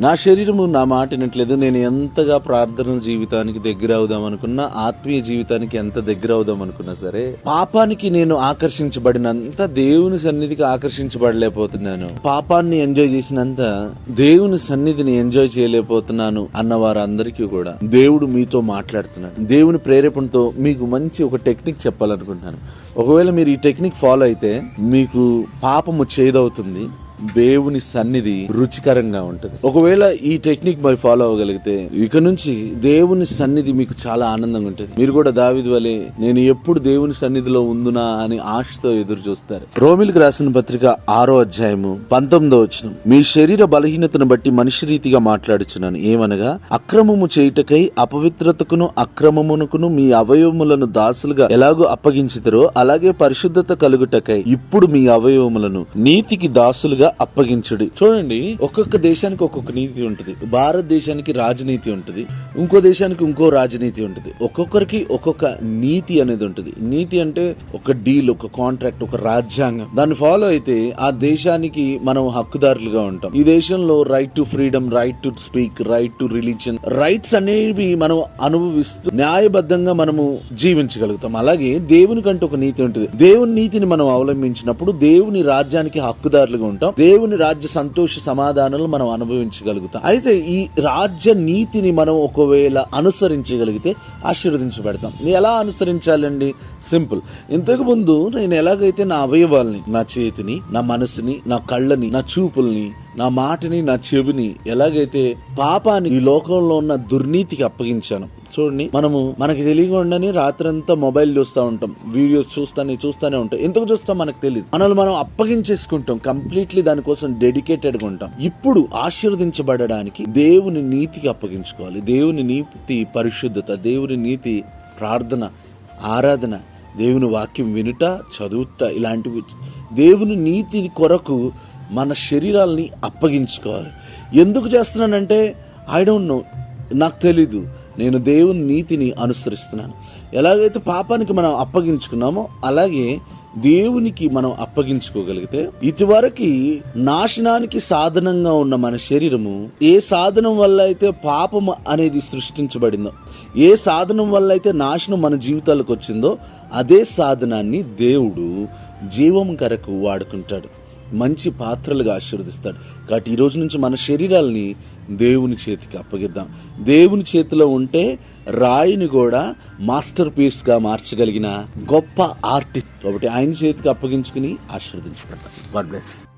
నా శరీరము నా మాట వినట్లేదు. నేను ఎంతగా ప్రార్థన జీవితానికి దగ్గర అవుదాం అనుకున్నా ఆత్మీయ జీవితానికి ఎంత దగ్గర అవుదాం అనుకున్నా సరే పాపానికి నేను ఆకర్షించబడినంత దేవుని సన్నిధికి ఆకర్షించబడలేకపోతున్నాను. పాపాన్ని ఎంజాయ్ చేసినంత దేవుని సన్నిధిని ఎంజాయ్ చేయలేకపోతున్నాను అన్న వారందరికీ కూడా దేవుడు మీతో మాట్లాడుతున్నాడు. దేవుని ప్రేరేపణతో మీకు మంచి ఒక టెక్నిక్ చెప్పాలనుకుంటున్నాను. ఒకవేళ మీరు ఈ టెక్నిక్ ఫాలో అయితే మీకు పాపము చేదవుతుంది. దేవుని సన్నిధి రుచికరంగా ఉంటుంది. ఒకవేళ ఈ టెక్నిక్ మరి ఫాలో అవ్వగలిగితే ఇక నుంచి దేవుని సన్నిధి మీకు చాలా ఆనందంగా ఉంటుంది. మీరు కూడా దావిది వలె నేను ఎప్పుడు దేవుని సన్నిధిలో ఉందునా అని ఆశతో ఎదురు చూస్తారు. రోమిల్కి రాసిన పత్రిక ఆరో అధ్యాయము పంతొమ్మిదో వచ్చిన మీ శరీర బలహీనతను బట్టి మనిషి రీతిగా మాట్లాడుచున్నాను. ఏమనగా అక్రమము చేయుటకై అపవిత్రతకును అక్రమమునకును మీ అవయవములను దాసులుగా ఎలాగో అప్పగించుతారో అలాగే పరిశుద్ధత కలుగుటకై ఇప్పుడు మీ అవయవములను నీతికి దాసులుగా అప్పగించుడి. చూడండి ఒక్కొక్క దేశానికి ఒక్కొక్క నీతి ఉంటుంది. భారతదేశానికి రాజనీతి ఉంటుంది. ఇంకో దేశానికి ఇంకో రాజనీతి ఉంటుంది. ఒక్కొక్కరికి ఒక్కొక్క నీతి అనేది ఉంటుంది. నీతి అంటే ఒక డీల్ ఒక కాంట్రాక్ట్ ఒక రాజ్యాంగం. దాన్ని ఫాలో అయితే ఆ దేశానికి మనం హక్కుదారులుగా ఉంటాం. ఈ దేశంలో right to freedom right to speak right to religion rights అనేవి మనం అనుభవిస్తూ న్యాయబద్ధంగా మనము జీవించగలుగుతాం. అలాగే దేవునికంటూ ఒక నీతి ఉంటుంది. దేవుని నీతిని మనం అవలంబించినప్పుడు దేవుని రాజ్యానికి హక్కుదారులుగా ఉంటాం. దేవుని రాజ్య సంతోష సమాధానాలు మనం అనుభవించగలుగుతాం. అయితే ఈ రాజ్య నీతిని మనం ఒకవేళ అనుసరించగలిగితే ఆశీర్వదించబడతాం. ఎలా అనుసరించాలండి? సింపుల్. ఇంతకు ముందు నేను ఎలాగైతే నా అవయవాల్ని నా చేతిని నా మనసుని నా కళ్ళని నా చూపుల్ని నా మాటని నా చెవిని ఎలాగైతే పాపాన్ని ఈ లోకంలో ఉన్న దుర్నీతికి అప్పగించాను చూడండి మనము మనకి తెలియకుండానే రాత్రంతా మొబైల్ చూస్తూ ఉంటాం. వీడియోస్ చూస్తానే చూస్తూనే ఉంటాం ఎందుకు చూస్తాం? మనకు తెలియదు మనల్ని మనం అప్పగించేసుకుంటాం. కంప్లీట్లీ దానికోసం డెడికేటెడ్గా ఉంటాం. ఇప్పుడు ఆశీర్వదించబడడానికి దేవుని నీతికి అప్పగించుకోవాలి. దేవుని నీతి పరిశుద్ధత దేవుని నీతి ప్రార్థన ఆరాధన దేవుని వాక్యం వినుట చదువుట ఇలాంటివి. దేవుని నీతి కొరకు మన శరీరాల్ని అప్పగించుకోవాలి. ఎందుకు చేస్తున్నానంటే ఐ డోంట్ నో నాకు తెలీదు. నేను దేవుని నీతిని అనుసరిస్తున్నాను. ఎలాగైతే పాపానికి మనం అప్పగించుకున్నామో అలాగే దేవునికి మనం అప్పగించుకోగలిగితే ఇటువరకు నాశనానికి సాధనంగా ఉన్న మన శరీరము ఏ సాధనం వల్ల అయితే పాపం అనేది సృష్టించబడిందో ఏ సాధనం వల్ల అయితే నాశనం మన జీవితాలకు వచ్చిందో అదే సాధనాన్ని దేవుడు జీవం కొరకు వాడుకుంటాడు. మంచి పాత్రలుగా ఆశీర్వదిస్తాడు. కాబట్టి ఈ రోజు నుంచి మన శరీరాల్ని దేవుని చేతికి అప్పగిద్దాం. దేవుని చేతిలో ఉంటే రాయిని కూడా మాస్టర్ పీస్గా మార్చగలిగిన గొప్ప ఆర్టిస్ట్. కాబట్టి ఆయన చేతికి అప్పగించుకుని ఆశీర్వదించుకుంటాం గాడ్ బ్లెస్